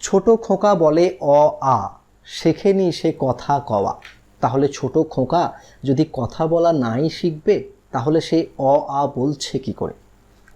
ছোট খোকা বলে অ, আ, শেখেনি সে কথা কওয়া। তাহলে ছোট খোকা যদি কথা বলা নাই শিখবে, তাহলে সে অ, আ বলছে কি করে?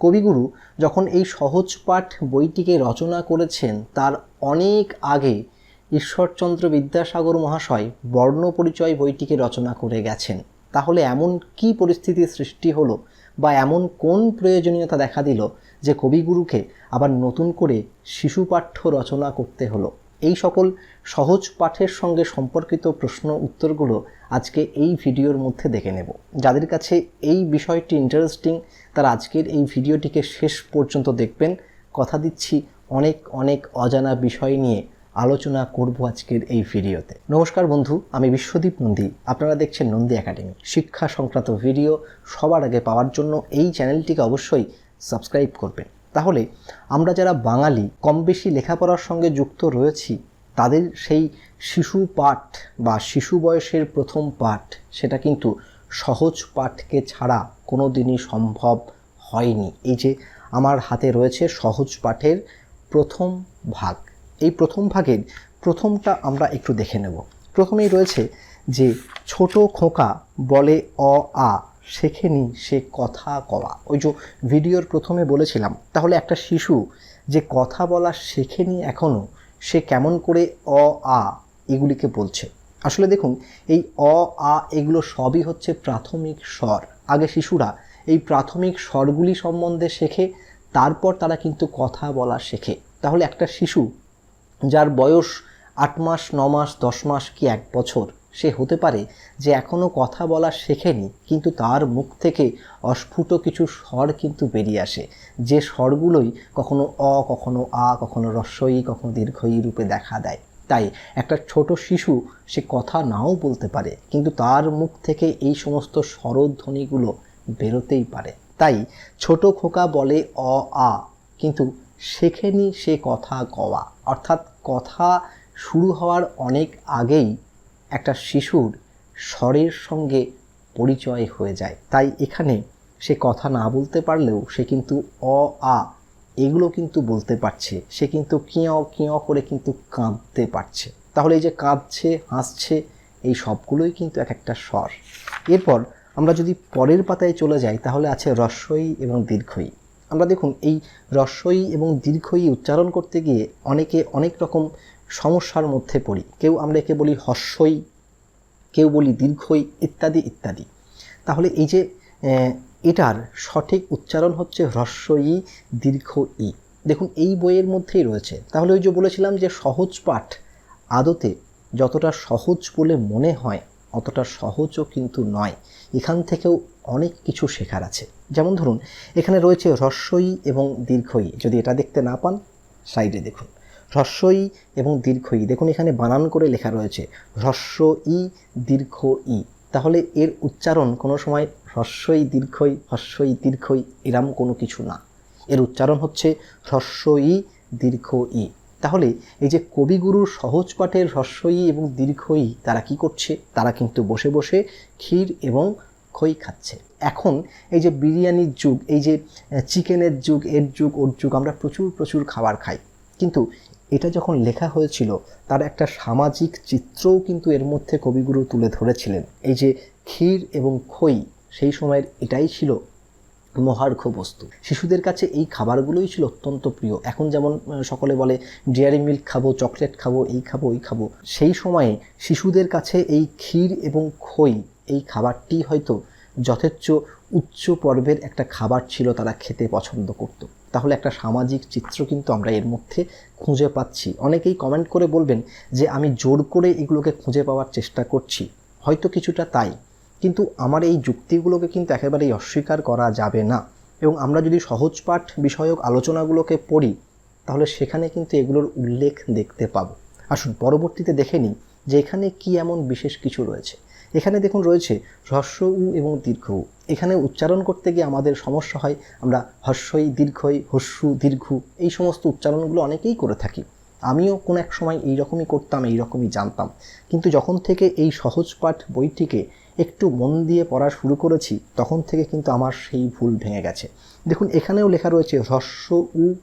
কবিগুরু যখন এই সহজ পাঠ বইটিকে রচনা করেছেন, তার অনেক আগে ঈশ্বরচন্দ্র বিদ্যাসাগর মহাশয় বর্ণ পরিচয় বইটিকে রচনা করে গেছেন। তাহলে এমন কি পরিস্থিতির সৃষ্টি হলো বা এমন কোন প্রয়োজনীয়তা দেখা দিল যে কবিগুরুকে আবার নতুন করে শিশু পাঠ্য রচনা করতে হলো। এই সকল সহজ পাঠের সঙ্গে সম্পর্কিত প্রশ্ন উত্তরগুলো আজকে এই ভিডিওর মধ্যে দেখে নেব। যাদের কাছে এই বিষয়টি ইন্টারেস্টিং তারা আজকের এই ভিডিওটিকে শেষ পর্যন্ত দেখবেন। কথা দিচ্ছি অনেক অনেক অজানা বিষয় নিয়ে আলোচনা করব আজকের এই ভিডিওতে। নমস্কার বন্ধু, আমি বিশ্বদীপ নন্দী। আপনারা দেখছেন নন্দী একাডেমি। শিক্ষা সংক্রান্ত ভিডিও সবার আগে পাওয়ার জন্য এই চ্যানেলটিকে অবশ্যই সাবস্ক্রাইব করবেন। তাহলে আমরা যারা বাঙালি কম বেশি লেখাপড়ার সঙ্গে যুক্ত রয়েছি, তাদের সেই শিশু পাঠ বা শিশু বয়সের প্রথম পাঠ, সেটা কিন্তু সহজ পাঠকে ছাড়া কোনো দিনই সম্ভব হয়নি। এই যে আমার হাতে রয়েছে সহজ পাঠের প্রথম ভাগ। এই প্রথম ভাগের প্রথমটা আমরা একটু দেখে নেব। প্রথমেই রয়েছে যে ছোট খোকা বলে অ, আ। শেখেনি সে কথা কওয়া ওই যে ভিডিওর প্রথমে বলেছিলাম, তাহলে একটা শিশু যে কথা বলা শেখেনি এখনও সে কেমন করে অ, আ এগুলিকে বলছে? আসলে দেখুন, এই অ, আ এগুলো সবই হচ্ছে প্রাথমিক স্বর। আগে শিশুরা এই প্রাথমিক স্বরগুলি সম্বন্ধে শেখে, তারপর তারা কিন্তু কথা বলা শেখে। তাহলে একটা শিশু যার বয়স আট মাস, ন মাস, দশ মাস কি এক বছর সে হতে পারে যে এখনও কথা বলা শেখেনি, কিন্তু তার মুখ থেকে অস্ফুট কিছু স্বর কিন্তু বেরিয়ে আসে। যে স্বরগুলোই কখনো অ, কখনো আ, কখনো রস্বই কখনো দীর্ঘই রূপে দেখা দেয়। তাই একটা ছোট শিশু সে কথা নাও বলতে পারে, কিন্তু তার মুখ থেকে এই সমস্ত স্বরধ্বনিগুলো বেরোতেই পারে। তাই ছোট খোকা বলে অ, আ, কিন্তু শেখেনি সে কথা কওয়া অর্থাৎ কথা শুরু হওয়ার অনেক আগেই একটা শিশুর স্বরের সঙ্গে পরিচয় হয়ে যায়। তাই এখানে সে কথা না বলতে পারলেও সে কিন্তু অ, আ এগুলো কিন্তু বলতে পারছে। সে কিন্তু কিঁয় কিঁয় করে কিন্তু কাঁদতে পারছে। তাহলে এই যে কাঁদছে, হাসছে, এই সবগুলোই কিন্তু এক একটা স্বর। এরপর আমরা যদি পরের পাতায় চলে যাই, তাহলে আছে রস্বই এবং দীর্ঘই। আমরা দেখুন, এই রস্বই এবং দীর্ঘই উচ্চারণ করতে গিয়ে অনেকে অনেক রকম সমস্যার মধ্যে পড়ি। কেউ আমরা একে বলি হস্যই কেউ বলি দীর্ঘই, ইত্যাদি ইত্যাদি। তাহলে এই যে এটার সঠিক উচ্চারণ হচ্ছে হ্রস্বই দীর্ঘ ই দেখুন, এই বইয়ের মধ্যেই রয়েছে। তাহলে ওই যে বলেছিলাম যে সহজ পাঠ আদতে যতটা সহজ বলে মনে হয়, অতটা সহজও কিন্তু নয়। এখান থেকেও অনেক কিছু শেখার আছে। যেমন ধরুন, এখানে রয়েছে হ্রস্বই এবং দীর্ঘই। যদি এটা দেখতে না পান, সাইডে দেখুন। হ্রস্বই এবং দীর্ঘ ই দেখুন এখানে বানান করে লেখা রয়েছে হ্রস্ব ই দীর্ঘ ই তাহলে এর উচ্চারণ কোনো সময় হ্রস্বই, দীর্ঘই হ্রস্বই, দীর্ঘই এরম কোনো কিছু না। এর উচ্চারণ হচ্ছে হ্রস্বই দীর্ঘ ই তাহলে এই যে কবিগুরুর সহজ পাঠের হ্রস্বই এবং দীর্ঘই তারা কি করছে? তারা কিন্তু বসে বসে ক্ষীর এবং খই খাচ্ছে। এখন এই যে বিরিয়ানির যুগ, এই যে চিকেনের যুগ, এর যুগ, ওর যুগ, আমরা প্রচুর প্রচুর খাবার খাই। কিন্তু এটা যখন লেখা হয়েছিল, তার একটা সামাজিক চিত্রও কিন্তু এর মধ্যে কবিগুরু তুলে ধরেছিলেন। এই যে ক্ষীর এবং খই, সেই সময়ের এটাই ছিল মহার্ঘ বস্তু। শিশুদের কাছে এই খাবারগুলোই ছিল অত্যন্ত প্রিয়। এখন যেমন সকলে বলে, ডেয়ারি মিল্ক খাব, চকলেট খাব, এই খাব, ওই খাব। সেই সময়ে শিশুদের কাছে এই ক্ষীর এবং খই, এই খাবারটি হয়তো যথেচ্ছ উচ্চ পর্বের একটা খাবার ছিল তারা খেতে পছন্দ করতো। তাহলে একটা সামাজিক চিত্র কিন্তু আমরা এর মধ্যে খুঁজে পাচ্ছি। অনেকেই কমেন্ট করে বলবেন যে, আমি জোর করে এগুলোকে খুঁজে পাওয়ার চেষ্টা করছি। হয়তো কিছুটা তাই। কিন্তু আমার এই যুক্তিগুলোকে কিন্তু একেবারেই অস্বীকার করা যাবে না। এবং আমরা যদি সহজ পাঠ বিষয়ক আলোচনাগুলোকে পড়ি, তাহলে সেখানে কিন্তু এগুলোর উল্লেখ দেখতে পাবো। আসুন, পরবর্তীতে দেখে নিই যে, এখানে কি এমন বিশেষ কিছু রয়েছে। এখানে দেখুন রয়েছে হ্রস্ব উ এবং দীর্ঘ উ। এখানে উচ্চারণ করতে গিয়ে আমাদের সমস্যা হয়, আমরা হর্ষই দীর্ঘই, হস্যু, দীর্ঘ, এই সমস্ত উচ্চারণগুলো অনেকেই করে থাকি। আমিও কোনো এক সময় এই রকমই করতাম এই রকমই জানতাম। কিন্তু যখন থেকে এই সহজ পাঠ বইটিকে একটু মন দিয়ে পড়া শুরু করেছি, তখন থেকে কিন্তু আমার সেই ভুল ভেঙে গেছে। দেখুন, এখানেও লেখা রয়েছে হ্রস্ব উ,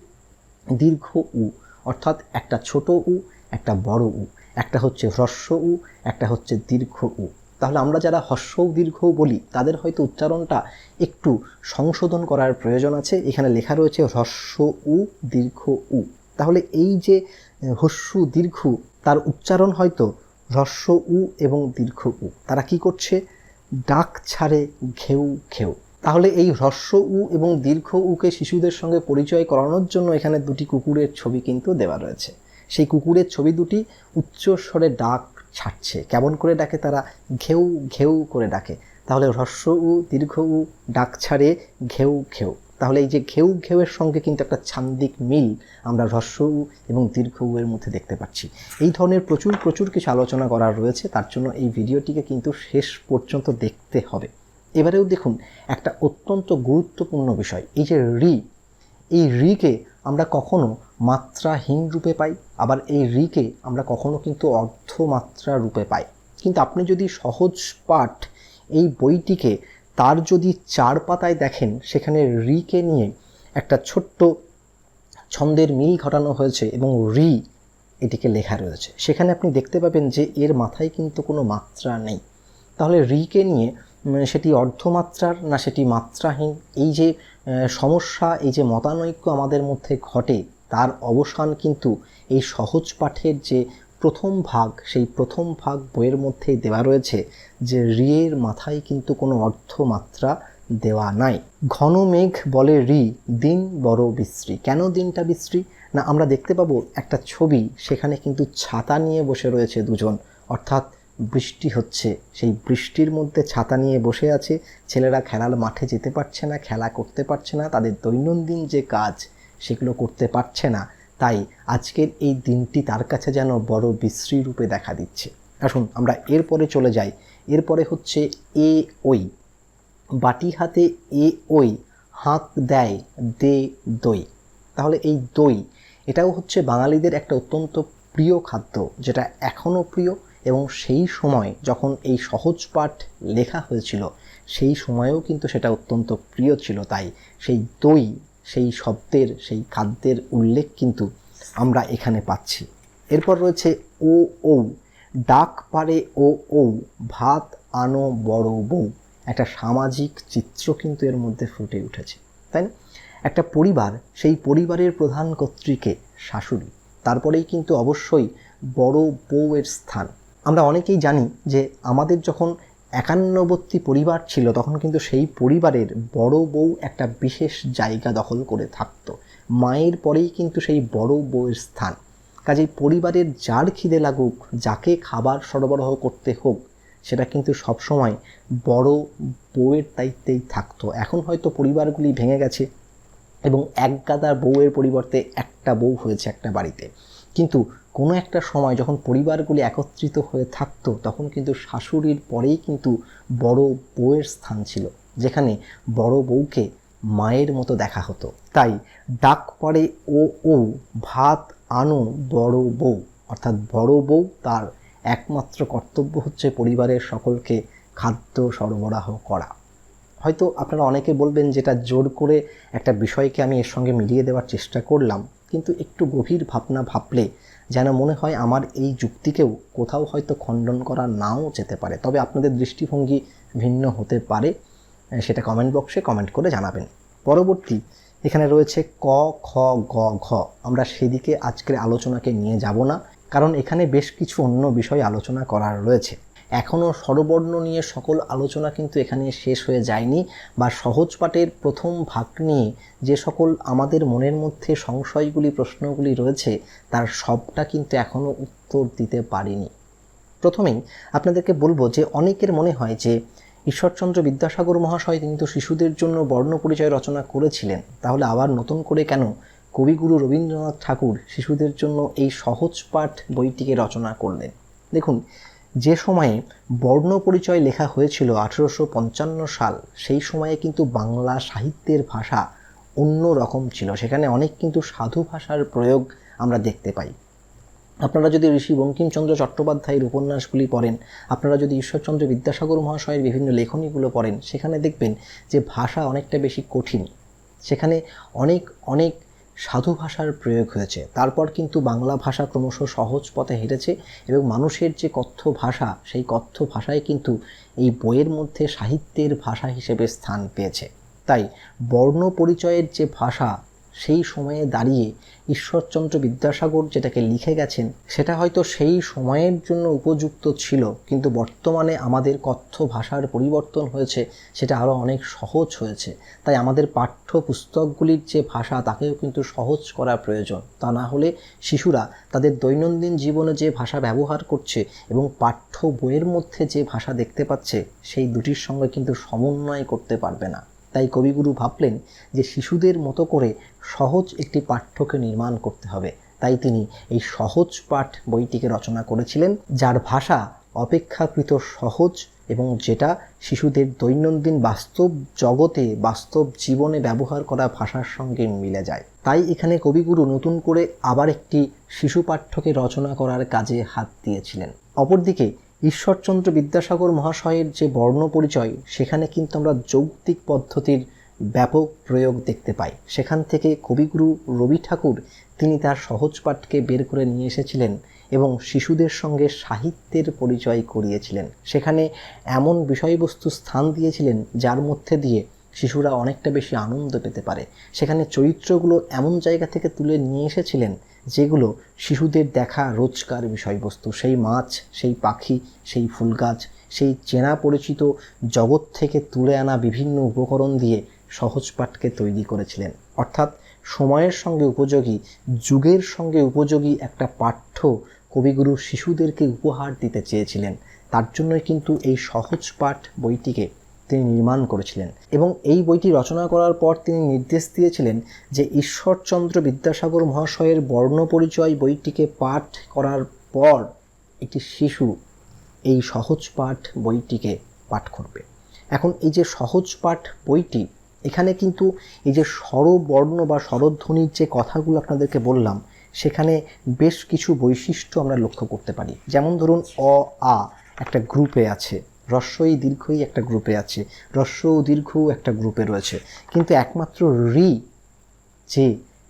দীর্ঘ উ, অর্থাৎ একটা ছোট উ, একটা বড় উ। একটা হচ্ছে হ্রস্ব উ, একটা হচ্ছে দীর্ঘ উ। তাহলে আমরা যারা হস্য দীর্ঘ বলি, তাদের হয়তো উচ্চারণটা একটু সংশোধন করার প্রয়োজন আছে। এখানে লেখা রয়েছে হ্রস্ব উ দীর্ঘ উ তাহলে এই যে হস্যু দীর্ঘ তার উচ্চারণ হয়তো হ্রস্ব উ এবং দীর্ঘ উ তারা কি করছে? ডাক ছাড়ে ঘেউ ঘেউ। তাহলে এই হ্রস্ব উ এবং দীর্ঘ উকে শিশুদের সঙ্গে পরিচয় করানোর জন্য এখানে দুটি কুকুরের ছবি কিন্তু দেওয়া রয়েছে। সেই কুকুরের ছবি দুটি উচ্চস্বরে ডাক ছাড়ছে। কেমন করে ডাকে তারা? ঘেউ ঘেউ করে ডাকে। তাহলে হ্রস্ব উ, দীর্ঘ উ, ডাক ছাড়ে ঘেউ ঘেউ। তাহলে এই যে ঘেউ, ঘেউয়ের সঙ্গে কিন্তু একটা ছান্দিক মিল আমরা হ্রস্ব উ এবং দীর্ঘ উ এর মধ্যে দেখতে পাচ্ছি। এই ধরনের প্রচুর প্রচুর কিছু আলোচনা করার রয়েছে। তার জন্য এই ভিডিওটিকে কিন্তু শেষ পর্যন্ত দেখতে হবে। এবারেও দেখুন, একটা অত্যন্ত গুরুত্বপূর্ণ বিষয়। এই যে রি, এই রিকে আমরা কখনো মাত্রাহীন রূপে পাই, আবার এই রিকে আমরা কখনো কিন্তু অর্ধমাত্রা রূপে পাই। কিন্তু আপনি যদি সহজ পাঠ এই বইটিকে তার যদি চার পাতায় দেখেন, সেখানে রিকে নিয়ে একটা ছোট্ট ছন্দের মিল ঘটানো হয়েছে এবং রি এটিকে লেখা রয়েছে। সেখানে আপনি দেখতে পাবেন যে এর মাথায় কিন্তু কোনো মাত্রা নেই। তাহলে রিকে নিয়ে সেটি অর্ধমাত্রার না সেটি মাত্রাহীন? এই যে সমস্যা, এই যে মতানৈক্য আমাদের মধ্যে ঘটে, তার অবসান কিন্তু এই সহজ পাঠের যে প্রথম ভাগ, সেই প্রথম ভাগ বইয়ের মধ্যেই দেওয়া রয়েছে যে রিয়ের মাথায় কিন্তু কোনো অর্ধমাত্রা দেওয়া নাই। ঘন মেঘ বলে রি, দিন বড় বিশ্রী। কেন দিনটা বিশ্রী? না, আমরা দেখতে পাবো একটা ছবি, সেখানে কিন্তু ছাতা নিয়ে বসে রয়েছে দুজন। অর্থাৎ বৃষ্টি হচ্ছে। সেই বৃষ্টির মধ্যে ছাতা নিয়ে বসে আছে। ছেলেরা খেলার মাঠে যেতে পারছে না, খেলা করতে পারছে না। তাদের দৈনন্দিন যে কাজ, সেগুলো করতে পারছে না। তাই আজকের এই দিনটি তার কাছে যেন বড় বিশ্রী রূপে দেখা দিচ্ছে। আসুন, আমরা এরপরে চলে যাই। এরপরে হচ্ছে এ ওই। বাটি হাতে এ ওই হাঁক দেয় দে দই। তাহলে এই দই, এটাও হচ্ছে বাঙালিদের একটা অত্যন্ত প্রিয় খাদ্য, যেটা এখনও প্রিয়। এবং সেই সময় যখন এই সহজ পাঠ লেখা হয়েছিল, সেই সময়েও কিন্তু সেটা অত্যন্ত প্রিয় ছিল। তাই সেই দই, সেই শব্দের, সেই খাদ্যের উল্লেখ কিন্তু আমরা এখানে পাচ্ছি। এরপর রয়েছে ও ও ডাক পারে ও ও ভাত আনো বড় বউ। একটা সামাজিক চিত্র কিন্তু এর মধ্যে ফুটে উঠেছে, তাই না? একটা পরিবার, সেই পরিবারের প্রধান কর্তৃকে শাশুড়ি, তারপরেই কিন্তু অবশ্যই বড় বউয়ের স্থান। আমরা অনেকেই জানি যে আমাদের যখন একান্নবর্তী পরিবার ছিল, তখন কিন্তু সেই পরিবারের বড় বউ একটা বিশেষ জায়গা দখল করে থাকতো। মায়ের পরেই কিন্তু সেই বড় বউয়ের স্থান। কাজেই পরিবারের যার খিদে লাগুক, যাকে খাবার সরবরাহ করতে হোক, সেটা কিন্তু সবসময় বড় বউয়ের দায়িত্বেই থাকতো। এখন হয়তো পরিবারগুলি ভেঙে গেছে এবং এক গাদার বউয়ের পরিবর্তে একটা বউ হয়েছে একটা বাড়িতে। কিন্তু কোনো একটা সময় যখন পরিবারগুলি একত্রিত হয়ে থাকতো, তখন কিন্তু শাশুড়ির পরেই কিন্তু বড় বউয়ের স্থান ছিল, যেখানে বড় বউকে মায়ের মতো দেখা হতো। তাই ডাক পরে ও ও, ভাত আনো বড় বউ, অর্থাৎ বড় বউ তার একমাত্র কর্তব্য হচ্ছে পরিবারের সকলকে খাদ্য সরবরাহ করা। হয়তো আপনারা অনেকে বলবেন যেটা জোর করে একটা বিষয়কে আমি এর সঙ্গে মিলিয়ে দেওয়ার চেষ্টা করলাম, কিন্তু একটু গভীর ভাবনা ভাবলে যেন মনে হয় আমার এই যুক্তিকেও কোথাও হয়তো খণ্ডন করা নাও যেতে পারে। তবে আপনাদের দৃষ্টিভঙ্গি ভিন্ন হতে পারে, সেটা কমেন্ট বক্সে কমেন্ট করে জানাবেন। পরবর্তী, এখানে রয়েছে ক, খ, গ, ঘ। আমরা সেদিকে আজকের আলোচনাকে নিয়ে যাব না, কারণ এখানে বেশ কিছু অন্য বিষয় আলোচনা করার রয়েছে। এখনও স্বরবর্ণ নিয়ে সকল আলোচনা কিন্তু এখানে শেষ হয়ে যায়নি বা সহজ পাঠের প্রথম ভাগ নিয়ে যে সকল আমাদের মনের মধ্যে সংশয়গুলি, প্রশ্নগুলি রয়েছে, তার সবটা কিন্তু এখনও উত্তর দিতে পারিনি। প্রথমেই আপনাদেরকে বলব যে অনেকের মনে হয় যে ঈশ্বরচন্দ্র বিদ্যাসাগর মহাশয় কিন্তু শিশুদের জন্য বর্ণ পরিচয় রচনা করেছিলেন। তাহলে আবার নতুন করে কেন কবিগুরু রবীন্দ্রনাথ ঠাকুর শিশুদের জন্য এই সহজ পাঠ বইটিকে রচনা করলেন? দেখুন যে সময়ে বর্ণ পরিচয় লেখা হয়েছিল আঠেরোশো পঞ্চান্ন সাল, সেই সময়ে কিন্তু বাংলা সাহিত্যের ভাষা অন্য রকম ছিল। সেখানে অনেক কিন্তু সাধু ভাষার প্রয়োগ আমরা দেখতে পাই। আপনারা যদি ঋষি বঙ্কিমচন্দ্র চট্টোপাধ্যায়ের উপন্যাসগুলি পড়েন, আপনারা যদি ঈশ্বরচন্দ্র বিদ্যাসাগর মহাশয়ের বিভিন্ন লেখনীগুলো পড়েন, সেখানে দেখবেন যে ভাষা অনেকটা বেশি কঠিন। সেখানে অনেক অনেক সাধু ভাষার প্রয়োগ হয়েছে। তারপর কিন্তু বাংলা ভাষা ক্রমশ সহজ পথে হেরেছে এবং মানুষের যে কথ্য ভাষা, সেই কথ্য ভাষায় কিন্তু এই বইয়ের মধ্যে সাহিত্যের ভাষা হিসেবে স্থান পেয়েছে। তাই বর্ণ পরিচয়ের যে ভাষা সেই সময়ে দাঁড়িয়ে ঈশ্বরচন্দ্র বিদ্যাসাগর যেটাকে লিখে গেছেন, সেটা হয়তো সেই সময়ের জন্য উপযুক্ত ছিল, কিন্তু বর্তমানে আমাদের কথ্য ভাষার পরিবর্তন হয়েছে, সেটা আরও অনেক সহজ হয়েছে। তাই আমাদের পাঠ্য পুস্তকগুলির যে ভাষা, তাকেও কিন্তু সহজ করা প্রয়োজন। তা না হলে শিশুরা তাদের দৈনন্দিন জীবনে যে ভাষা ব্যবহার করছে এবং পাঠ্য বইয়ের মধ্যে যে ভাষা দেখতে পাচ্ছে, সেই দুটির সঙ্গে কিন্তু সমন্বয় করতে পারবে না। তাই কবিগুরু ভাবলেন যে শিশুদের মতো করে সহজ একটি পাঠ্যকে নির্মাণ করতে হবে। তাই তিনি এই সহজ পাঠ বইটিকে রচনা করেছিলেন, যার ভাষা অপেক্ষাকৃত সহজ এবং যেটা শিশুদের দৈনন্দিন বাস্তব জগতে, বাস্তব জীবনে ব্যবহার করা ভাষার সঙ্গে মিলে যায়। তাই এখানে কবিগুরু নতুন করে আবার একটি শিশু পাঠ্যকে রচনা করার কাজে হাত দিয়েছিলেন। অপরদিকে ঈশ্বরচন্দ্র বিদ্যাসাগর মহাশয়ের যে বর্ণ পরিচয়, সেখানে কিন্তু আমরা যৌক্তিক পদ্ধতির ব্যাপক প্রয়োগ দেখতে পাই। সেখান থেকে কবিগুরু রবি ঠাকুর, তিনি তার সহজ পাঠকে বের করে নিয়ে এসেছিলেন এবং শিশুদের সঙ্গে সাহিত্যের পরিচয় করিয়েছিলেন। সেখানে এমন বিষয়বস্তু স্থান দিয়েছিলেন যার মধ্যে দিয়ে শিশুরা অনেকটা বেশি আনন্দ পেতে পারে। সেখানে চরিত্রগুলো এমন জায়গা থেকে তুলে নিয়ে এসেছিলেন যেগুলো শিশুদের দেখা রোজকার বিষয়বস্তু। সেই মাছ, সেই পাখি, সেই ফুল গাছ সেই চেনা পরিচিত জগৎ থেকে তুলে আনা বিভিন্ন উপকরণ দিয়ে সহজ পাঠকে তৈরি করেছিলেন। অর্থাৎ সময়ের সঙ্গে উপযোগী, যুগের সঙ্গে উপযোগী একটা পাঠ্য কবিগুরু শিশুদেরকে উপহার দিতে চেয়েছিলেন। তার জন্যই কিন্তু এই সহজ পাঠ বইটিকে তিনি নির্মাণ করেছিলেন এবং এই বইটি রচনা করার পর তিনি নির্দেশ দিয়েছিলেন যে ঈশ্বরচন্দ্র বিদ্যাসাগর মহাশয়ের বর্ণ পরিচয় বইটিকে পাঠ করার পর একটি শিশু এই সহজ পাঠ বইটিকে পাঠ করবে। এখন এই যে সহজ পাঠ বইটি, এখানে কিন্তু এই যে স্বরবর্ণ বা স্বরধ্বনির যে কথাগুলো আপনাদেরকে বললাম, সেখানে বেশ কিছু বৈশিষ্ট্য আমরা লক্ষ্য করতে পারি। যেমন ধরুন, অ, আ একটা গ্রুপে আছে। রস্বই দীর্ঘই একটা গ্রুপে আছে রস্য ও দীর্ঘ একটা গ্রুপে রয়েছে। কিন্তু একমাত্র রি যে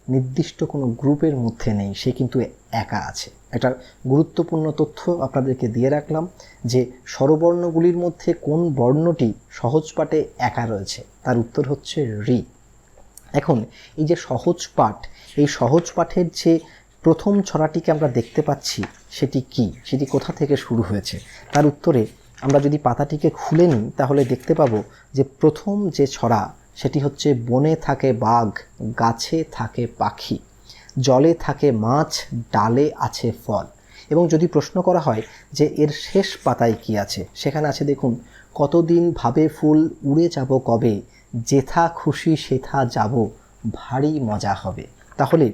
নির্দিষ্ট কোনো গ্রুপের মধ্যে নেই, সে কিন্তু একা আছে। একটা গুরুত্বপূর্ণ তথ্য আপনাদেরকে দিয়ে রাখলাম যে স্বরবর্ণগুলির মধ্যে কোন বর্ণটি সহজ পাঠে একা রয়েছে, তার উত্তর হচ্ছে রি। এখন, এই যে সহজ পাঠ, এই সহজ পাঠের যে প্রথম ছড়াটিকে আমরা দেখতে পাচ্ছি, সেটি কি? সেটি কোথা থেকে শুরু হয়েছে? তার উত্তরে আমরা যদি পাতাটিকে খুলে নিই, তাহলে দেখতে পাবো যে প্রথম যে ছড়া, সেটি হচ্ছে বনে থাকে বাঘ, গাছে থাকে পাখি, জলে থাকে মাছ, ডালে আছে ফল। এবং যদি প্রশ্ন করা হয় যে এর শেষ পাতায় কি আছে, সেখানে আছে দেখুন, কতদিন ভাবে ফুল উড়ে যাব কবে, যেথা খুশি সেথা যাব, ভারী মজা হবে। তাহলে,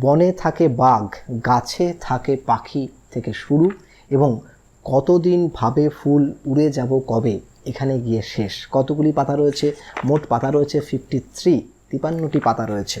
বনে থাকে বাঘ, গাছে থাকে পাখি থেকে শুরু এবং কতদিন ভাবে ফুল উড়ে যাব কবে? এখানে গিয়ে শেষ। কতগুলি পাতা রয়েছে? মোট পাতা রয়েছে ফিফটি থ্রি তিপান্নটি পাতা রয়েছে।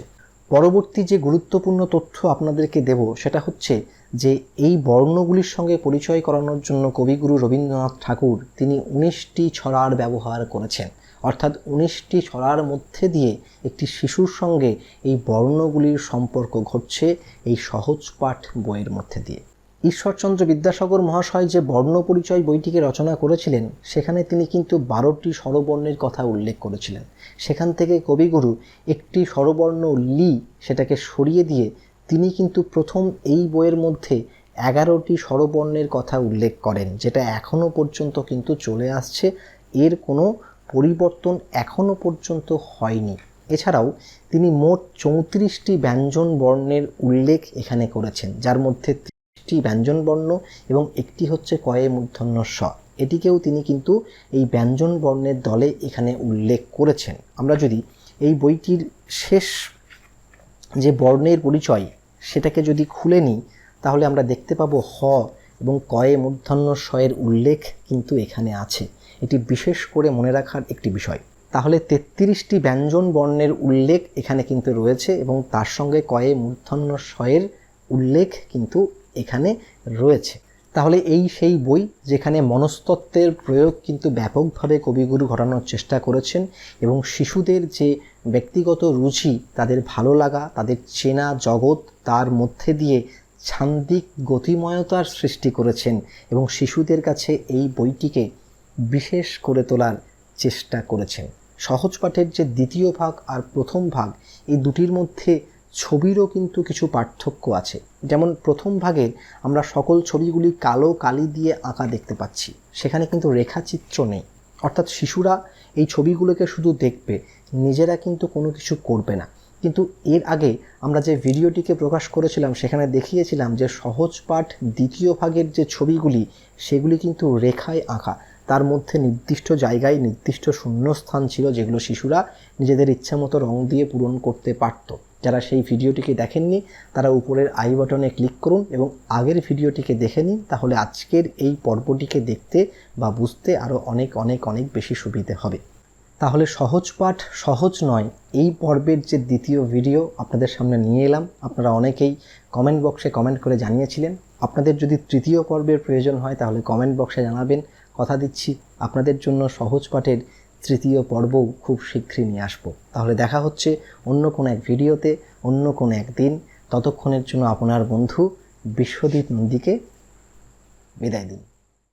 পরবর্তী যে গুরুত্বপূর্ণ তথ্য আপনাদেরকে দেব, সেটা হচ্ছে যে এই বর্ণগুলির সঙ্গে পরিচয় করানোর জন্য কবিগুরু রবীন্দ্রনাথ ঠাকুর তিনি উনিশটি ছড়ার ব্যবহার করেছেন। অর্থাৎ উনিশটি ছড়ার মধ্যে দিয়ে একটি শিশুর সঙ্গে এই বর্ণগুলির সম্পর্ক ঘটছে এই সহজ পাঠ বইয়ের মধ্যে দিয়ে। ঈশ্বরচন্দ্র বিদ্যাসাগর মহাশয় যে বর্ণ পরিচয় বইটিকে রচনা করেছিলেন, সেখানে তিনি কিন্তু বারোটি স্বরবর্ণের কথা উল্লেখ করেছিলেন। সেখান থেকে কবিগুরু একটি স্বরবর্ণ লি সেটাকে সরিয়ে দিয়ে তিনি কিন্তু প্রথম এই বইয়ের মধ্যে এগারোটি স্বরবর্ণের কথা উল্লেখ করেন, যেটা এখনও পর্যন্ত কিন্তু চলে আসছে। এর কোনো পরিবর্তন এখনও পর্যন্ত হয়নি। এছাড়াও তিনি মোট চৌত্রিশটি ব্যঞ্জন বর্ণের উল্লেখ এখানে করেছেন, যার মধ্যে ত্রিশটি ব্যঞ্জন বর্ণ এবং একটি হচ্ছে কয়ে মূর্ধন্য স এটিকেও তিনি কিন্তু এই ব্যঞ্জন বর্ণের দলে এখানে উল্লেখ করেছেন। আমরা যদি এই বইটির শেষ যে বর্ণের পরিচয় সেটাকে যদি খুলে নিই, তাহলে আমরা দেখতে পাবো হ এবং কয়ে মূর্ধন্য শয়ের উল্লেখ কিন্তু এখানে আছে। এটি বিশেষ করে মনে রাখার একটি বিষয়। তাহলে তেত্রিশটি ব্যঞ্জন বর্ণের উল্লেখ এখানে কিন্তু রয়েছে এবং তার সঙ্গে কয়ে মূর্ধন্য শয়ের উল্লেখ কিন্তু এখানে রয়েছে। তাহলে এই সেই বই যেখানে মনস্তত্ত্বের প্রয়োগ কিন্তু ব্যাপকভাবে কবিগুরু ঘটানোর চেষ্টা করেছেন এবং শিশুদের যে ব্যক্তিগত রুচি, তাদের ভালো লাগা, তাদের চেনা জগৎ, তার মধ্যে দিয়ে ছান্দিক গতিময়তার সৃষ্টি করেছেন এবং শিশুদের কাছে এই বইটিকে বিশেষ করে তোলার চেষ্টা করেছেন। সহজ পাঠের যে দ্বিতীয় ভাগ আর প্রথম ভাগ, এই দুটির মধ্যে ছবিরও কিন্তু কিছু পার্থক্য আছে। যেমন প্রথম ভাগে আমরা সকল ছবিগুলি কালো কালি দিয়ে আঁকা দেখতে পাচ্ছি, সেখানে কিন্তু রেখাচিত্র নেই। অর্থাৎ শিশুরা এই ছবিগুলোকে শুধু দেখবে, নিজেরা কিন্তু কোনো কিছু করবে না। কিন্তু এর আগে আমরা যে ভিডিওটিকে প্রকাশ করেছিলাম, সেখানে দেখিয়েছিলাম যে সহজ পাঠ দ্বিতীয় ভাগের যে ছবিগুলি, সেগুলি কিন্তু রেখায় আঁকা। তার মধ্যে নির্দিষ্ট জায়গায় নির্দিষ্ট শূন্যস্থান ছিল যেগুলো শিশুরা নিজেদের ইচ্ছামতো রং দিয়ে পূরণ করতে পারত। যারা সেই ভিডিওটিকে দেখেননি, তারা উপরের আই বাটনে ক্লিক করুন এবং আগের ভিডিওটিকে দেখে নিন, তাহলে আজকের এই পর্বটিকে দেখতে বা বুঝতে আরও অনেক অনেক অনেক বেশি সুবিধে হবে। তাহলে সহজ পাঠ, সহজ নয়। এই পর্বের যে দ্বিতীয় ভিডিও আপনাদের সামনে নিয়ে এলাম, আপনারা অনেকেই কমেন্ট বক্সে কমেন্ট করে জানিয়েছিলেন। আপনাদের যদি তৃতীয় পর্বের প্রয়োজন হয়, তাহলে কমেন্ট বক্সে জানাবেন। কথা দিচ্ছি, আপনাদের জন্য সহজ পাঠের তৃতীয় পর্বও খুব শীঘ্রই নিয়ে আসব। তাহলে দেখা হচ্ছে অন্য কোনো এক ভিডিওতে, অন্য কোনো একদিন। ততক্ষণের জন্য আপনার বন্ধু বিশ্বদীপ নন্দীকে বিদায় দিন।